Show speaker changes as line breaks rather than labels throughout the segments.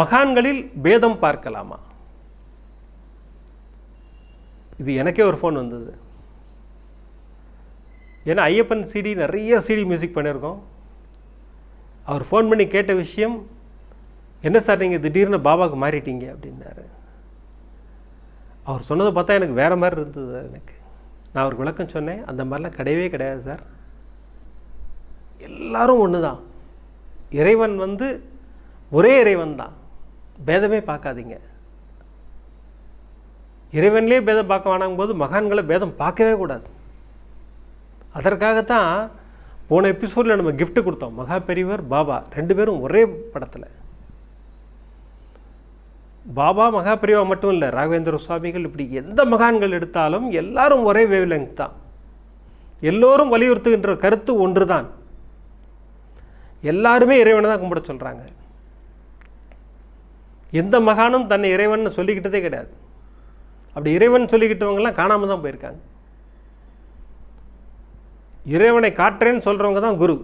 மகான்களில் பேதம் பார்க்கலாமா? இது எனக்கே ஒரு ஃபோன் வந்தது. ஏன்னா ஐயப்பன் சிடி நிறைய சிடி மியூசிக் பண்ணியிருக்கோம். அவர் ஃபோன் பண்ணி கேட்ட விஷயம் என்ன சார் நீங்கள் திடீர்னு பாபாவுக்கு மாறிட்டீங்க அப்படின்னாரு. அவர் சொன்னதை பார்த்தா எனக்கு வேறு மாதிரி இருந்தது எனக்கு. நான் அவருக்கு விளக்கம் சொன்னேன் அந்த மாதிரிலாம் கிடையவே கிடையாது சார் எல்லாரும் ஒன்று தான் இறைவன் வந்து ஒரே இறைவன் தான். பேதமே பார்க்காதீங்க. இறைவன்லேயே பேதம் பார்க்க வேணாங்கும் போது மகான்களை பேதம் பார்க்கவே கூடாது. அதற்காகத்தான் போன எபிசோடில் நம்ம கிஃப்ட்டு கொடுத்தோம். மகா பெரியவர் பாபா ரெண்டு பேரும் ஒரே படத்தில். பாபா மகா பெரியவா மட்டும் இல்லை ராகவேந்திர சுவாமிகள் இப்படி எந்த மகான்கள் எடுத்தாலும் எல்லாரும் ஒரே வேவ்லெங்க் தான். எல்லோரும் வலியுறுத்துகின்ற கருத்து ஒன்று தான் எல்லாருமே இறைவனை தான் கும்பிட சொல்கிறாங்க எந்த மகானும் தன்னை இறைவன் சொல்லிக்கிட்டதே கிடையாது. அப்படி இறைவன் சொல்லிக்கிட்டவங்கலாம் காணாமல் தான் போயிருக்காங்க. இறைவனை காட்டுறேன்னு சொல்கிறவங்க தான் குரு.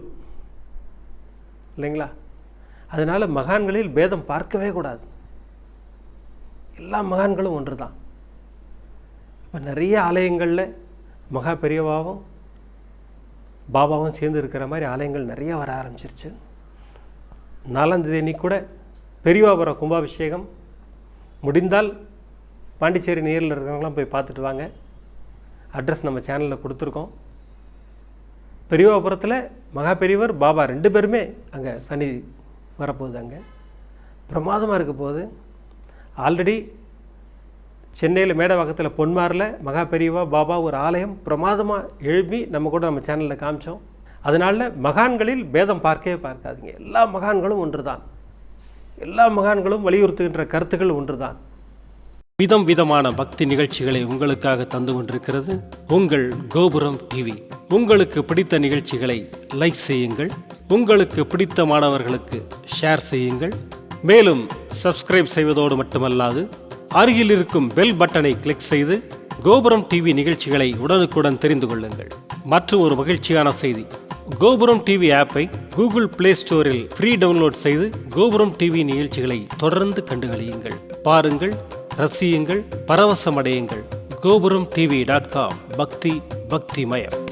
இல்லைங்களா? அதனால் மகான்களில் பேதம் பார்க்கவே கூடாது. எல்லா மகான்களும் ஒன்று தான் இப்போ நிறைய ஆலயங்களில் மகா பெரியவாவும் பாபாவும் சேர்ந்து இருக்கிற மாதிரி ஆலயங்கள் நிறைய வர ஆரம்பிச்சிருச்சு. நாலாந்தேதி அன்னைக்கு கூட பெரியவாபுரம் கும்பாபிஷேகம் முடிந்தால் பாண்டிச்சேரி நேரில் இருக்கிறவங்களாம் போய் பார்த்துட்டு வாங்க. அட்ரஸ் நம்ம சேனலில் கொடுத்துருக்கோம். பெரியவாபுரத்தில் மகா பெரியவர் பாபா ரெண்டு பேருமே அங்கே சந்நிதி வரப்போகுது அங்கே. பிரமாதமாக இருக்க போகுது. ஆல்ரெடி சென்னையில் மேடவாக்கத்தில் பொன்மாரில் மகா பெரியவா பாபா ஒரு ஆலயம் பிரமாதமாக எழுப்பி நம்ம கூட நம்ம சேனலில் காமிச்சோம். அதனால் மகான்களில் பேதம் பார்க்கவே பார்க்காதீங்க. எல்லா மகான்களும் ஒன்று தான் எல்லா மகான்களும் வலியுறுத்துகின்ற கருத்துக்கள் ஒன்று தான் விதம் விதமான பக்தி நிகழ்ச்சிகளை உங்களுக்காக தந்து கொண்டிருக்கிறது உங்கள் கோபுரம் டிவி. உங்களுக்கு பிடித்த நிகழ்ச்சிகளை லைக் செய்யுங்கள். உங்களுக்கு பிடித்த மாணவர்களுக்கு ஷேர் செய்யுங்கள். மேலும் சப்ஸ்கிரைப் செய்வதோடு மட்டுமல்லாது அருகில் இருக்கும் பெல் பட்டனை கிளிக் செய்து கோபுரம் டிவி நிகழ்ச்சிகளை உடனுக்குடன் தெரிந்து கொள்ளுங்கள். மற்றும் ஒரு மகிழ்ச்சியான செய்தி. கோபுரம் டிவி ஆப்பை கூகுள் பிளே ஸ்டோரில் ஃப்ரீ டவுன்லோட் செய்து கோபுரம் டிவி நிகழ்ச்சிகளை தொடர்ந்து கண்டுகளியுங்கள். பாருங்கள் ரசியுங்கள் பரவசமடையுங்கள். கோபுரம் டிவி டாட் காம். பக்தி பக்திமயம்